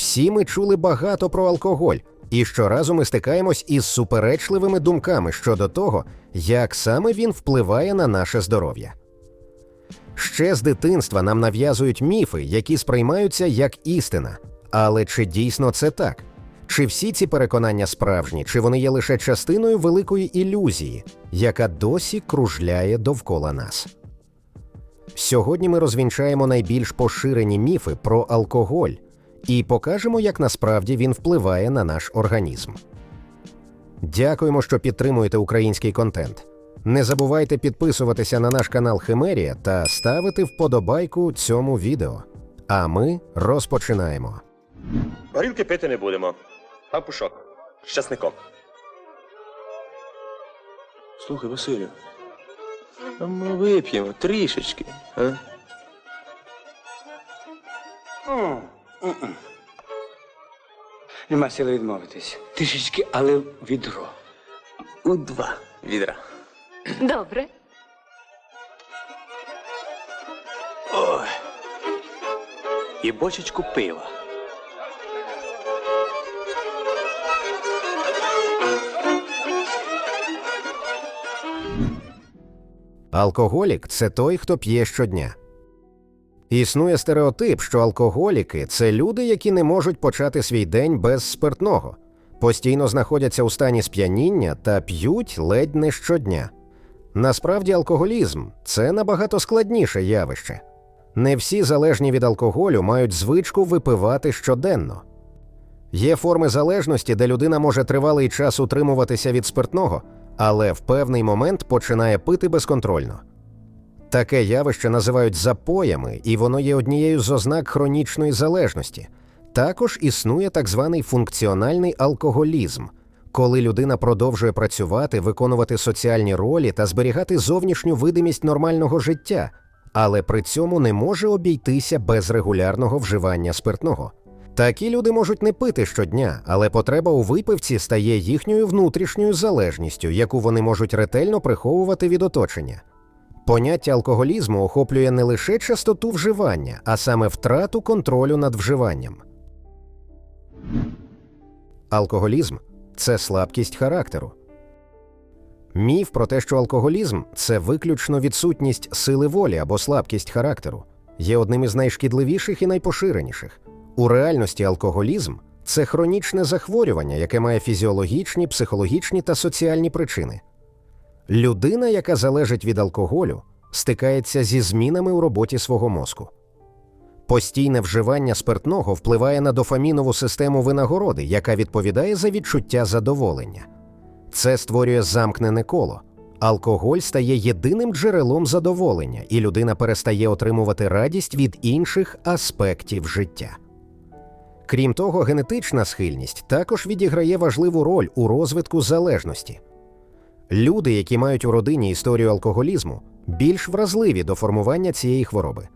Всі ми чули багато про алкоголь, і щоразу ми стикаємось із суперечливими думками щодо того, як саме він впливає на наше здоров'я. Ще з дитинства нам нав'язують міфи, які сприймаються як істина. Але чи дійсно це так? Чи всі ці переконання справжні, чи вони є лише частиною великої ілюзії, яка досі кружляє довкола нас? Сьогодні ми розвінчаємо найбільш поширені міфи про алкоголь і покажемо, як насправді він впливає на наш організм. Дякуємо, що підтримуєте український контент. Не забувайте підписуватися на наш канал Химерія та ставити вподобайку цьому відео. А ми розпочинаємо. Горілки пити не будемо. А пушок. З часником. Слухай, Василю, а ми вип'ємо трішечки, а? Нема сили відмовитись. Трішечки, але відро. У два відра. Добре. І бочечку пива. Алкоголік це той, хто п'є щодня. Існує стереотип, що алкоголіки це люди, які не можуть почати свій день без спиртного, постійно знаходяться у стані сп'яніння та п'ють ледь не щодня. Насправді, алкоголізм це набагато складніше явище. Не всі залежні від алкоголю мають звичку випивати щоденно. Є форми залежності, де людина може тривалий час утримуватися від спиртного, але в певний момент починає пити безконтрольно. Таке явище називають запоями, і воно є однією з ознак хронічної залежності. Також існує так званий функціональний алкоголізм, коли людина продовжує працювати, виконувати соціальні ролі та зберігати зовнішню видимість нормального життя, але при цьому не може обійтися без регулярного вживання спиртного. Такі люди можуть не пити щодня, але потреба у випивці стає їхньою внутрішньою залежністю, яку вони можуть ретельно приховувати від оточення. Поняття алкоголізму охоплює не лише частоту вживання, а саме втрату контролю над вживанням. Алкоголізм це слабкість характеру. Міф про те, що алкоголізм це виключно відсутність сили волі або слабкість характеру, є одним із найшкідливіших і найпоширеніших. У реальності алкоголізм це хронічне захворювання, яке має фізіологічні, психологічні та соціальні причини. Людина, яка залежить від алкоголю, стикається зі змінами у роботі свого мозку. Постійне вживання спиртного впливає на дофамінову систему винагороди, яка відповідає за відчуття задоволення. Це створює замкнене коло. Алкоголь стає єдиним джерелом задоволення, і людина перестає отримувати радість від інших аспектів життя. Крім того, генетична схильність також відіграє важливу роль у розвитку залежності. Люди, які мають у родині історію алкоголізму, більш вразливі до формування цієї хвороби.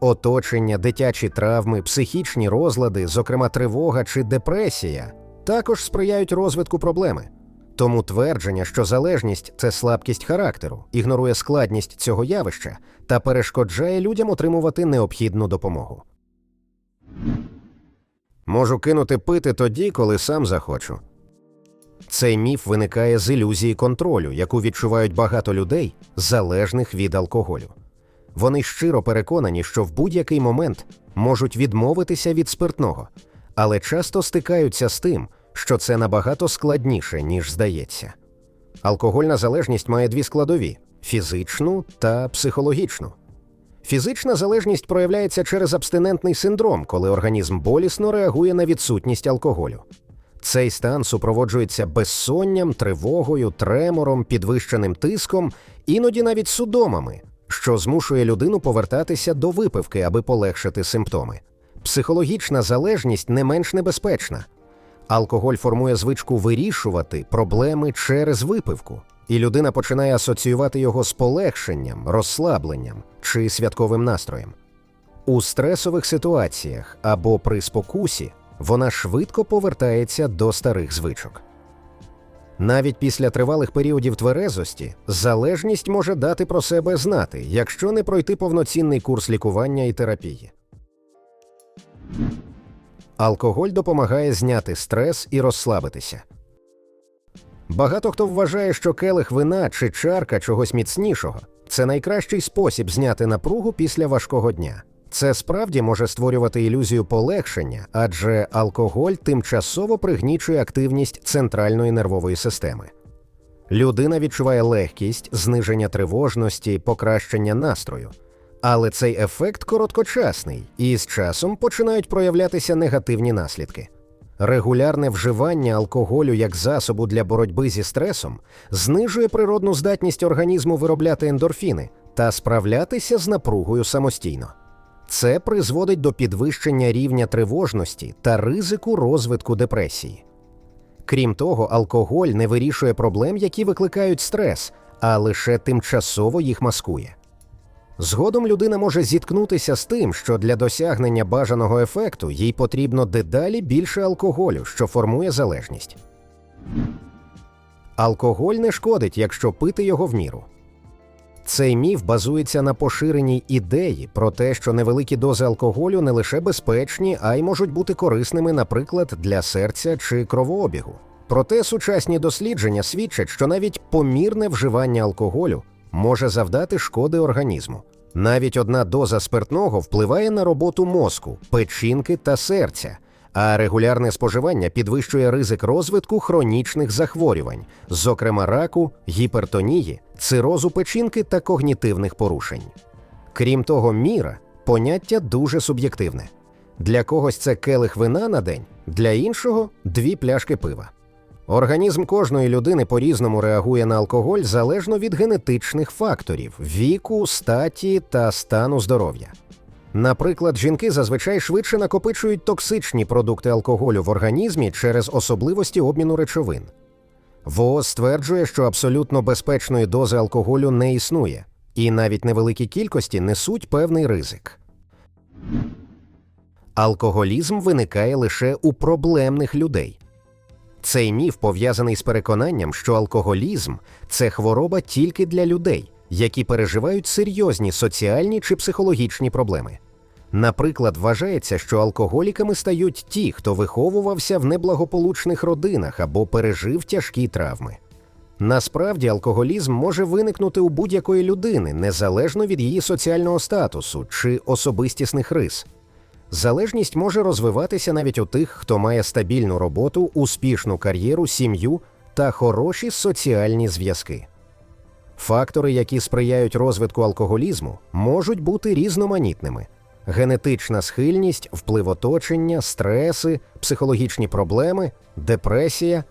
Оточення, дитячі травми, психічні розлади, зокрема тривога чи депресія, також сприяють розвитку проблеми. Тому твердження, що залежність це слабкість характеру, ігнорує складність цього явища та перешкоджає людям отримувати необхідну допомогу. Можу кинути пити тоді, коли сам захочу. Цей міф виникає з ілюзії контролю, яку відчувають багато людей, залежних від алкоголю. Вони щиро переконані, що в будь-який момент можуть відмовитися від спиртного, але часто стикаються з тим, що це набагато складніше, ніж здається. Алкогольна залежність має дві складові фізичну та психологічну. Фізична залежність проявляється через абстинентний синдром, коли організм болісно реагує на відсутність алкоголю. Цей стан супроводжується безсонням, тривогою, тремором, підвищеним тиском, іноді навіть судомами, що змушує людину повертатися до випивки, аби полегшити симптоми. Психологічна залежність не менш небезпечна. Алкоголь формує звичку вирішувати проблеми через випивку, і людина починає асоціювати його з полегшенням, розслабленням чи святковим настроєм. У стресових ситуаціях або при спокусі вона швидко повертається до старих звичок. Навіть після тривалих періодів тверезості залежність може дати про себе знати, якщо не пройти повноцінний курс лікування і терапії. Алкоголь допомагає зняти стрес і розслабитися. Багато хто вважає, що келих вина чи чарка чогось міцнішого це найкращий спосіб зняти напругу після важкого дня. Це справді може створювати ілюзію полегшення, адже алкоголь тимчасово пригнічує активність центральної нервової системи. Людина відчуває легкість, зниження тривожності, покращення настрою. Але цей ефект короткочасний, і з часом починають проявлятися негативні наслідки. Регулярне вживання алкоголю як засобу для боротьби зі стресом знижує природну здатність організму виробляти ендорфіни та справлятися з напругою самостійно. Це призводить до підвищення рівня тривожності та ризику розвитку депресії. Крім того, алкоголь не вирішує проблем, які викликають стрес, а лише тимчасово їх маскує. Згодом людина може зіткнутися з тим, що для досягнення бажаного ефекту їй потрібно дедалі більше алкоголю, що формує залежність. Алкоголь не шкодить, якщо пити його в міру. Цей міф базується на поширеній ідеї про те, що невеликі дози алкоголю не лише безпечні, а й можуть бути корисними, наприклад, для серця чи кровообігу. Проте сучасні дослідження свідчать, що навіть помірне вживання алкоголю може завдати шкоди організму. Навіть одна доза спиртного впливає на роботу мозку, печінки та серця, а регулярне споживання підвищує ризик розвитку хронічних захворювань, зокрема раку, гіпертонії, цирозу печінки та когнітивних порушень. Крім того, міра поняття дуже суб'єктивне. Для когось це келих вина на день, для іншого дві пляшки пива. Організм кожної людини по-різному реагує на алкоголь залежно від генетичних факторів віку, статі та стану здоров'я. Наприклад, жінки зазвичай швидше накопичують токсичні продукти алкоголю в організмі через особливості обміну речовин. ВООЗ стверджує, що абсолютно безпечної дози алкоголю не існує, і навіть невеликі кількості несуть певний ризик. Алкоголізм виникає лише у проблемних людей. Цей міф пов'язаний з переконанням, що алкоголізм це хвороба тільки для людей, які переживають серйозні соціальні чи психологічні проблеми. Наприклад, вважається, що алкоголіками стають ті, хто виховувався в неблагополучних родинах або пережив тяжкі травми. Насправді, алкоголізм може виникнути у будь-якої людини незалежно від її соціального статусу чи особистісних рис. Залежність може розвиватися навіть у тих, хто має стабільну роботу, успішну кар'єру, сім'ю та хороші соціальні зв'язки. Фактори, які сприяють розвитку алкоголізму, можуть бути різноманітними: генетична схильність, вплив оточення, стреси, психологічні проблеми, депресія,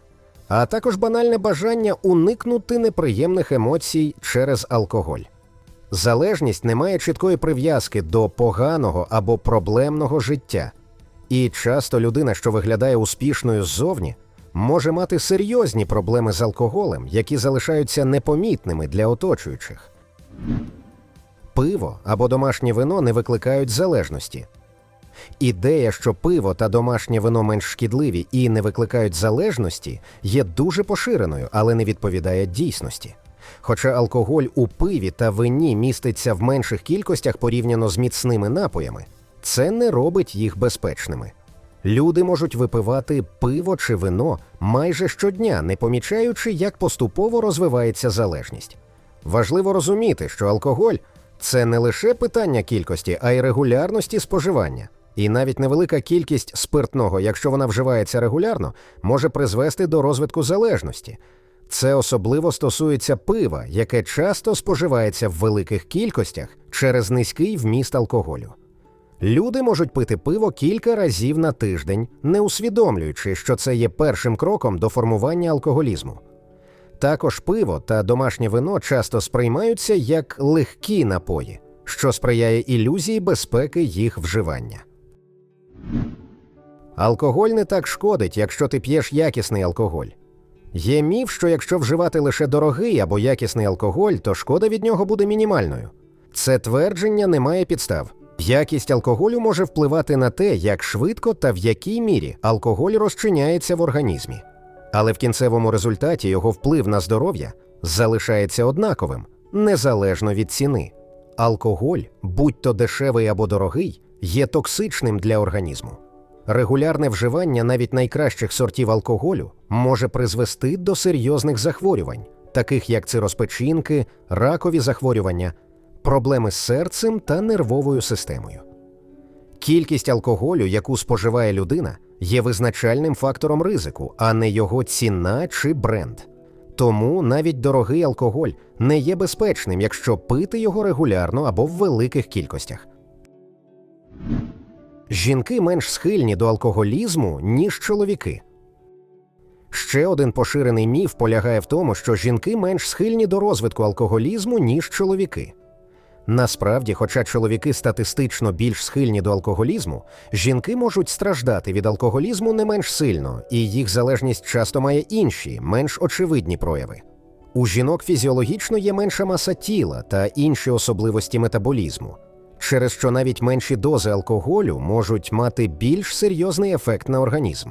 а також банальне бажання уникнути неприємних емоцій через алкоголь. Залежність не має чіткої прив'язки до поганого або проблемного життя, і часто людина, що виглядає успішною ззовні, може мати серйозні проблеми з алкоголем, які залишаються непомітними для оточуючих. Пиво або домашнє вино не викликають залежності. Ідея, що пиво та домашнє вино менш шкідливі і не викликають залежності, є дуже поширеною, але не відповідає дійсності. Хоча алкоголь у пиві та вині міститься в менших кількостях порівняно з міцними напоями, це не робить їх безпечними. Люди можуть випивати пиво чи вино майже щодня, не помічаючи, як поступово розвивається залежність. Важливо розуміти, що алкоголь це не лише питання кількості, а й регулярності споживання. І навіть невелика кількість спиртного, якщо вона вживається регулярно, може призвести до розвитку залежності. Це особливо стосується пива, яке часто споживається в великих кількостях через низький вміст алкоголю. Люди можуть пити пиво кілька разів на тиждень, не усвідомлюючи, що це є першим кроком до формування алкоголізму. Також пиво та домашнє вино часто сприймаються як легкі напої, що сприяє ілюзії безпеки їх вживання. Алкоголь не так шкодить, якщо ти п'єш якісний алкоголь. Є міф, що якщо вживати лише дорогий або якісний алкоголь, то шкода від нього буде мінімальною. Це твердження не має підстав. Якість алкоголю може впливати на те, як швидко та в якій мірі алкоголь розчиняється в організмі. Але в кінцевому результаті його вплив на здоров'я залишається однаковим, незалежно від ціни. Алкоголь, будь то дешевий або дорогий, є токсичним для організму. регулярне вживання навіть найкращих сортів алкоголю може призвести до серйозних захворювань, таких як цироспечінки, ракові захворювання, проблеми з серцем та нервовою системою. Кількість алкоголю, яку споживає людина, є визначальним фактором ризику, а не його ціна чи бренд. Тому навіть дорогий алкоголь не є безпечним, якщо пити його регулярно або в великих кількостях. Жінки менш схильні до алкоголізму, ніж чоловіки. Ще один поширений міф полягає в тому, що жінки менш схильні до розвитку алкоголізму, ніж чоловіки. Насправді, хоча чоловіки статистично більш схильні до алкоголізму, жінки можуть страждати від алкоголізму не менш сильно, і їх залежність часто має інші, менш очевидні прояви. У жінок фізіологічно є менша маса тіла та інші особливості метаболізму, через що навіть менші дози алкоголю можуть мати більш серйозний ефект на організм.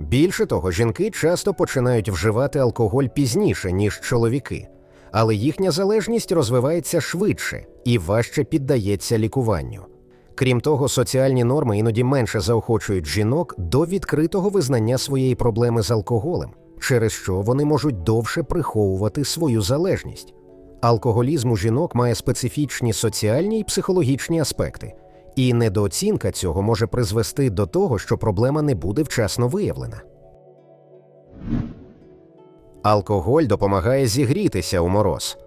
Більше того, жінки часто починають вживати алкоголь пізніше, ніж чоловіки, але їхня залежність розвивається швидше і важче піддається лікуванню. Крім того, соціальні норми іноді менше заохочують жінок до відкритого визнання своєї проблеми з алкоголем, через що вони можуть довше приховувати свою залежність. Алкоголізм у жінок має специфічні соціальні і психологічні аспекти, і недооцінка цього може призвести до того, що проблема не буде вчасно виявлена. Алкоголь допомагає зігрітися у мороз.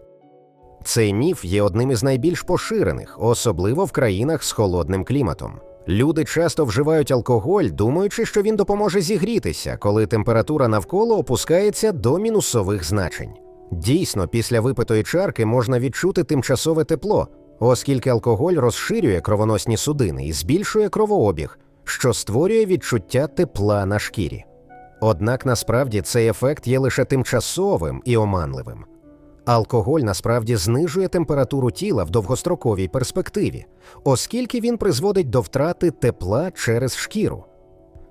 Цей міф є одним із найбільш поширених, особливо в країнах з холодним кліматом. Люди часто вживають алкоголь, думаючи, що він допоможе зігрітися, коли температура навколо опускається до мінусових значень. Дійсно, після випитої чарки можна відчути тимчасове тепло, оскільки алкоголь розширює кровоносні судини і збільшує кровообіг, що створює відчуття тепла на шкірі. Однак насправді цей ефект є лише тимчасовим і оманливим. Алкоголь насправді знижує температуру тіла в довгостроковій перспективі, оскільки він призводить до втрати тепла через шкіру.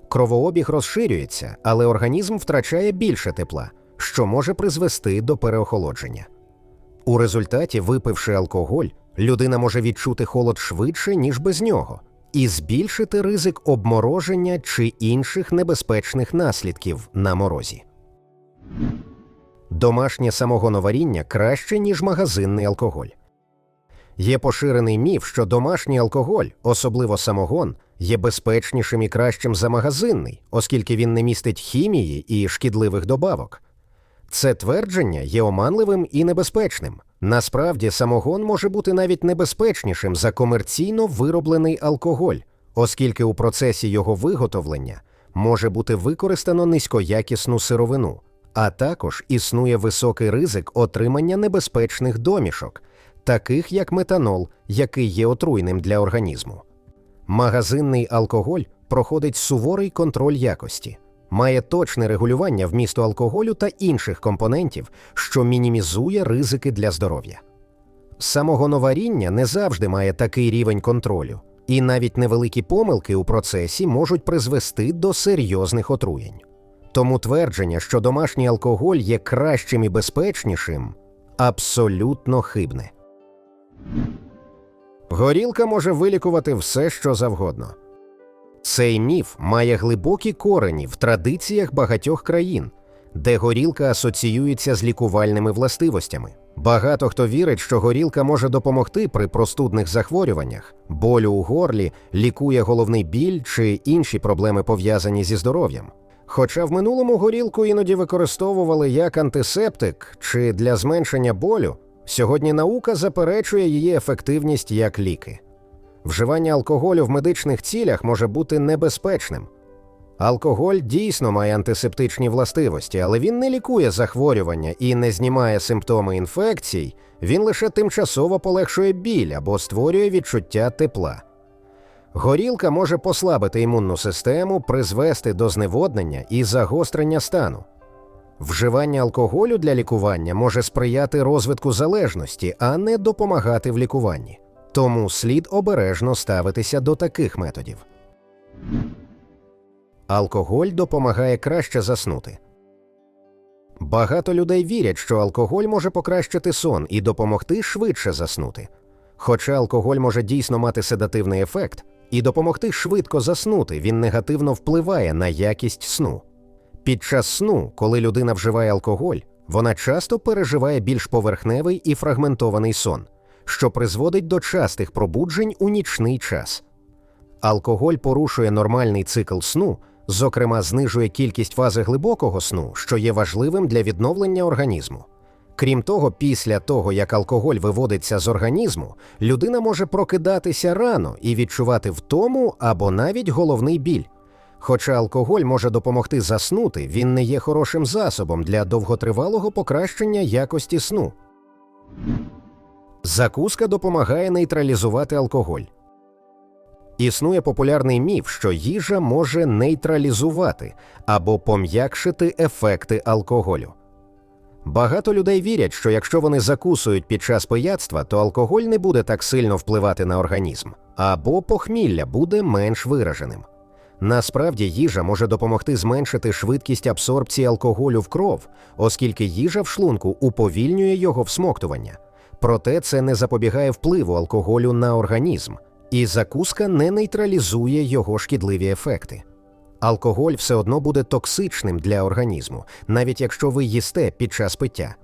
Кровообіг розширюється, але організм втрачає більше тепла, що може призвести до переохолодження. У результаті, випивши алкоголь, людина може відчути холод швидше, ніж без нього, і збільшити ризик обмороження чи інших небезпечних наслідків на морозі. Домашнє самогоноваріння краще, ніж магазинний алкоголь. Є поширений міф, що домашній алкоголь, особливо самогон, є безпечнішим і кращим за магазинний, оскільки він не містить хімії і шкідливих добавок. Це твердження є оманливим і небезпечним. Насправді, самогон може бути навіть небезпечнішим за комерційно вироблений алкоголь, оскільки у процесі його виготовлення може бути використано низькоякісну сировину, а також існує високий ризик отримання небезпечних домішок, таких як метанол, який є отруйним для організму. Магазинний алкоголь проходить суворий контроль якості, має точне регулювання вмісту алкоголю та інших компонентів, що мінімізує ризики для здоров'я. Самогоноваріння не завжди має такий рівень контролю, і навіть невеликі помилки у процесі можуть призвести до серйозних отруєнь. Тому твердження, що домашній алкоголь є кращим і безпечнішим, абсолютно хибне. Горілка може вилікувати все, що завгодно. Цей міф має глибокі корені в традиціях багатьох країн, де горілка асоціюється з лікувальними властивостями. Багато хто вірить, що горілка може допомогти при простудних захворюваннях, болю у горлі, лікує головний біль чи інші проблеми пов'язані зі здоров'ям. Хоча в минулому горілку іноді використовували як антисептик чи для зменшення болю, сьогодні наука заперечує її ефективність як ліки. Вживання алкоголю в медичних цілях може бути небезпечним. Алкоголь дійсно має антисептичні властивості, але він не лікує захворювання і не знімає симптоми інфекцій, він лише тимчасово полегшує біль або створює відчуття тепла. Горілка може послабити імунну систему, призвести до зневоднення і загострення стану. Вживання алкоголю для лікування може сприяти розвитку залежності, а не допомагати в лікуванні. Тому слід обережно ставитися до таких методів. Алкоголь допомагає краще заснути. Багато людей вірять, що алкоголь може покращити сон і допомогти швидше заснути. Хоча алкоголь може дійсно мати седативний ефект, і допомогти швидко заснути він негативно впливає на якість сну. Під час сну, коли людина вживає алкоголь, вона часто переживає більш поверхневий і фрагментований сон, що призводить до частих пробуджень у нічний час. Алкоголь порушує нормальний цикл сну, зокрема, знижує кількість фази глибокого сну, що є важливим для відновлення організму. Крім того, після того, як алкоголь виводиться з організму, людина може прокидатися рано і відчувати втому або навіть головний біль. Хоча алкоголь може допомогти заснути, він не є хорошим засобом для довготривалого покращення якості сну. Закуска допомагає нейтралізувати алкоголь. Існує популярний міф, що їжа може нейтралізувати або пом'якшити ефекти алкоголю. Багато людей вірять, що якщо вони закусують під час пияцтва, то алкоголь не буде так сильно впливати на організм, або похмілля буде менш вираженим. Насправді їжа може допомогти зменшити швидкість абсорбції алкоголю в кров, оскільки їжа в шлунку уповільнює його всмоктування. Проте це не запобігає впливу алкоголю на організм, і закуска не нейтралізує його шкідливі ефекти. Алкоголь все одно буде токсичним для організму, навіть якщо ви їсте під час пиття.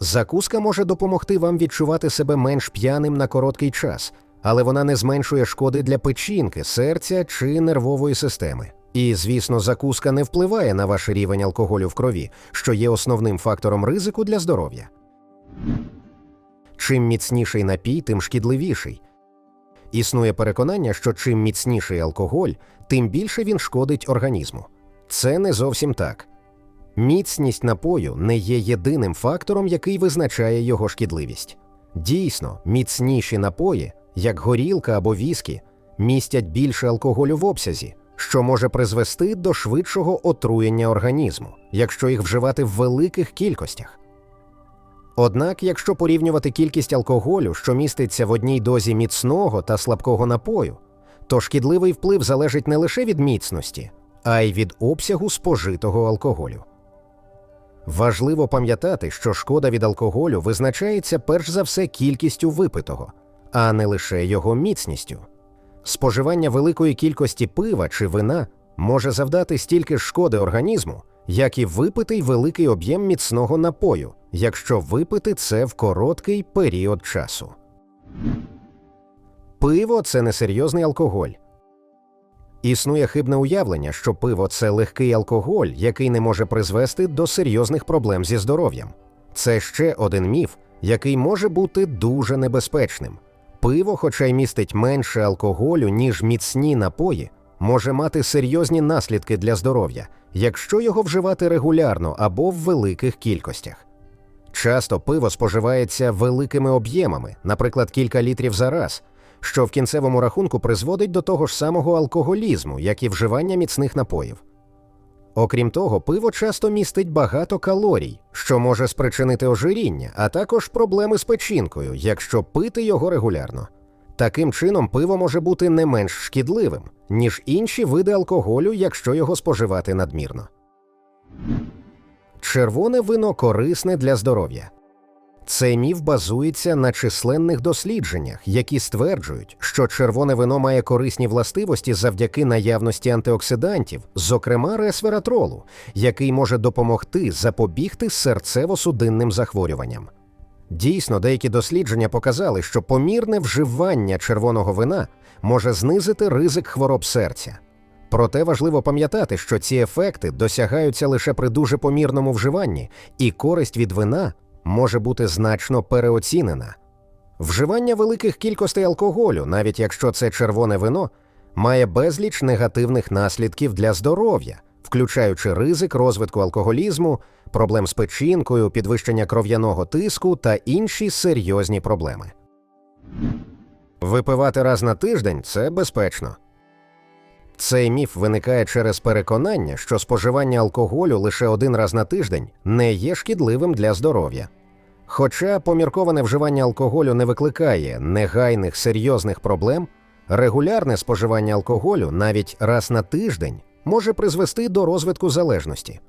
Закуска може допомогти вам відчувати себе менш п'яним на короткий час, але вона не зменшує шкоди для печінки, серця чи нервової системи. І, звісно, закуска не впливає на ваш рівень алкоголю в крові, що є основним фактором ризику для здоров'я. Чим міцніший напій, тим шкідливіший. Існує переконання, що чим міцніший алкоголь, тим більше він шкодить організму. Це не зовсім так. Міцність напою не є єдиним фактором, який визначає його шкідливість. Дійсно, міцніші напої, як горілка або віскі, містять більше алкоголю в обсязі, що може призвести до швидшого отруєння організму, якщо їх вживати в великих кількостях. Однак, якщо порівнювати кількість алкоголю, що міститься в одній дозі міцного та слабкого напою, то шкідливий вплив залежить не лише від міцності, а й від обсягу спожитого алкоголю. Важливо пам'ятати, що шкода від алкоголю визначається перш за все кількістю випитого, а не лише його міцністю. Споживання великої кількості пива чи вина може завдати стільки шкоди організму, як і випитий великий об'єм міцного напою, якщо випити це в короткий період часу. Пиво це несерйозний алкоголь. Існує хибне уявлення, що пиво це легкий алкоголь, який не може призвести до серйозних проблем зі здоров'ям. Це ще один міф, який може бути дуже небезпечним. Пиво, хоча й містить менше алкоголю, ніж міцні напої, може мати серйозні наслідки для здоров'я, якщо його вживати регулярно або в великих кількостях. Часто пиво споживається великими об'ємами, наприклад, кілька літрів за раз, що в кінцевому рахунку призводить до того ж самого алкоголізму, як і вживання міцних напоїв. Окрім того, пиво часто містить багато калорій, що може спричинити ожиріння, а також проблеми з печінкою, якщо пити його регулярно. Таким чином, пиво може бути не менш шкідливим, ніж інші види алкоголю, якщо його споживати надмірно. Червоне вино корисне для здоров'я. Цей міф базується на численних дослідженнях, які стверджують, що червоне вино має корисні властивості завдяки наявності антиоксидантів, зокрема ресвератролу, який може допомогти запобігти серцево-судинним захворюванням. Дійсно, деякі дослідження показали, що помірне вживання червоного вина може знизити ризик хвороб серця. Проте важливо пам'ятати, що ці ефекти досягаються лише при дуже помірному вживанні, і користь від вина може бути значно переоцінена. Вживання великих кількостей алкоголю, навіть якщо це червоне вино, має безліч негативних наслідків для здоров'я, включаючи ризик розвитку алкоголізму, проблем з печінкою, підвищення кров'яного тиску та інші серйозні проблеми. Випивати раз на тиждень це безпечно. Цей міф виникає через переконання, що споживання алкоголю лише один раз на тиждень не є шкідливим для здоров'я. Хоча помірковане вживання алкоголю не викликає негайних серйозних проблем, регулярне споживання алкоголю навіть раз на тиждень може призвести до розвитку залежності.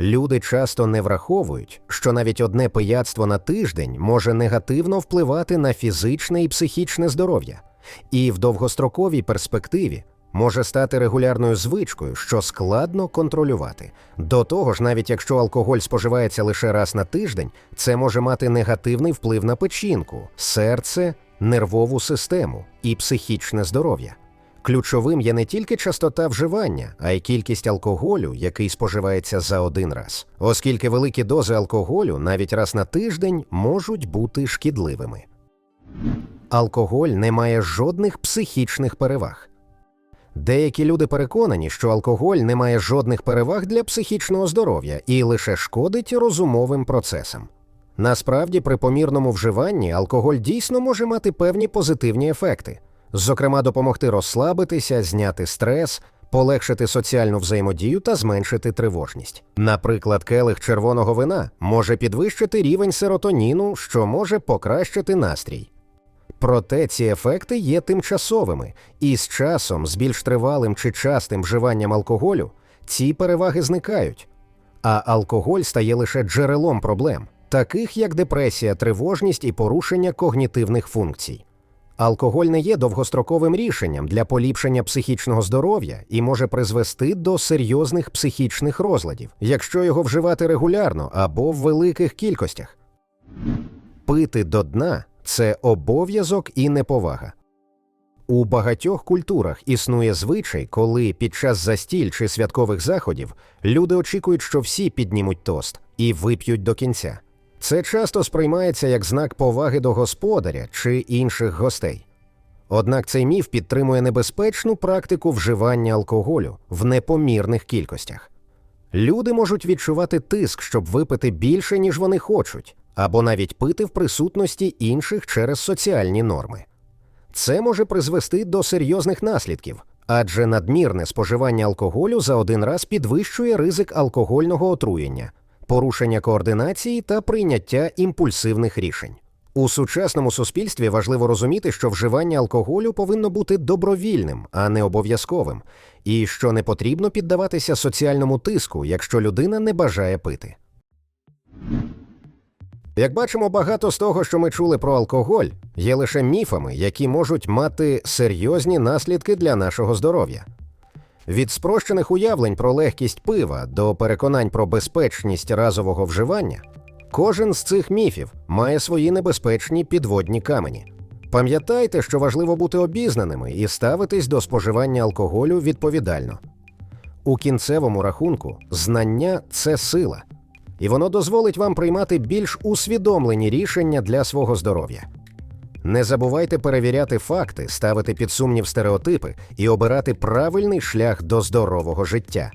Люди часто не враховують, що навіть одне пияцтво на тиждень може негативно впливати на фізичне і психічне здоров'я, і в довгостроковій перспективі може стати регулярною звичкою, що складно контролювати. До того ж, навіть якщо алкоголь споживається лише раз на тиждень, це може мати негативний вплив на печінку, серце, нервову систему і психічне здоров'я. Ключовим є не тільки частота вживання, а й кількість алкоголю, який споживається за один раз, оскільки великі дози алкоголю навіть раз на тиждень можуть бути шкідливими. Алкоголь не має жодних психічних переваг. Деякі люди переконані, що алкоголь не має жодних переваг для психічного здоров'я і лише шкодить розумовим процесам. Насправді, при помірному вживанні алкоголь дійсно може мати певні позитивні ефекти, зокрема, допомогти розслабитися, зняти стрес, полегшити соціальну взаємодію та зменшити тривожність. Наприклад, келих червоного вина може підвищити рівень серотоніну, що може покращити настрій. Проте ці ефекти є тимчасовими, і з часом, з більш тривалим чи частим вживанням алкоголю, ці переваги зникають. А алкоголь стає лише джерелом проблем, таких як депресія, тривожність і порушення когнітивних функцій. Алкоголь не є довгостроковим рішенням для поліпшення психічного здоров'я і може призвести до серйозних психічних розладів, якщо його вживати регулярно або в великих кількостях. Пити до дна це обов'язок і неповага. У багатьох культурах існує звичай, коли під час застіль чи святкових заходів люди очікують, що всі піднімуть тост і вип'ють до кінця. Це часто сприймається як знак поваги до господаря чи інших гостей. Однак цей міф підтримує небезпечну практику вживання алкоголю в непомірних кількостях. Люди можуть відчувати тиск, щоб випити більше, ніж вони хочуть, або навіть пити в присутності інших через соціальні норми. Це може призвести до серйозних наслідків, адже надмірне споживання алкоголю за один раз підвищує ризик алкогольного отруєння, порушення координації та прийняття імпульсивних рішень. У сучасному суспільстві важливо розуміти, що вживання алкоголю повинно бути добровільним, а не обов'язковим, і що не потрібно піддаватися соціальному тиску, якщо людина не бажає пити. Як бачимо, багато з того, що ми чули про алкоголь, є лише міфами, які можуть мати серйозні наслідки для нашого здоров'я. Від спрощених уявлень про легкість пива до переконань про безпечність разового вживання, кожен з цих міфів має свої небезпечні підводні камені. Пам'ятайте, що важливо бути обізнаними і ставитись до споживання алкоголю відповідально. У кінцевому рахунку знання це сила, і воно дозволить вам приймати більш усвідомлені рішення для свого здоров'я. Не забувайте перевіряти факти, ставити під сумнів стереотипи і обирати правильний шлях до здорового життя.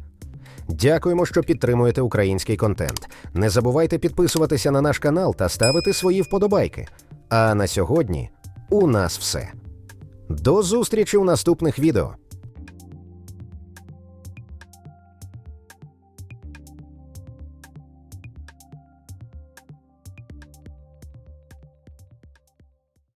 Дякуємо, що підтримуєте український контент. Не забувайте підписуватися на наш канал та ставити свої вподобайки. А на сьогодні у нас все. До зустрічі у наступних відео.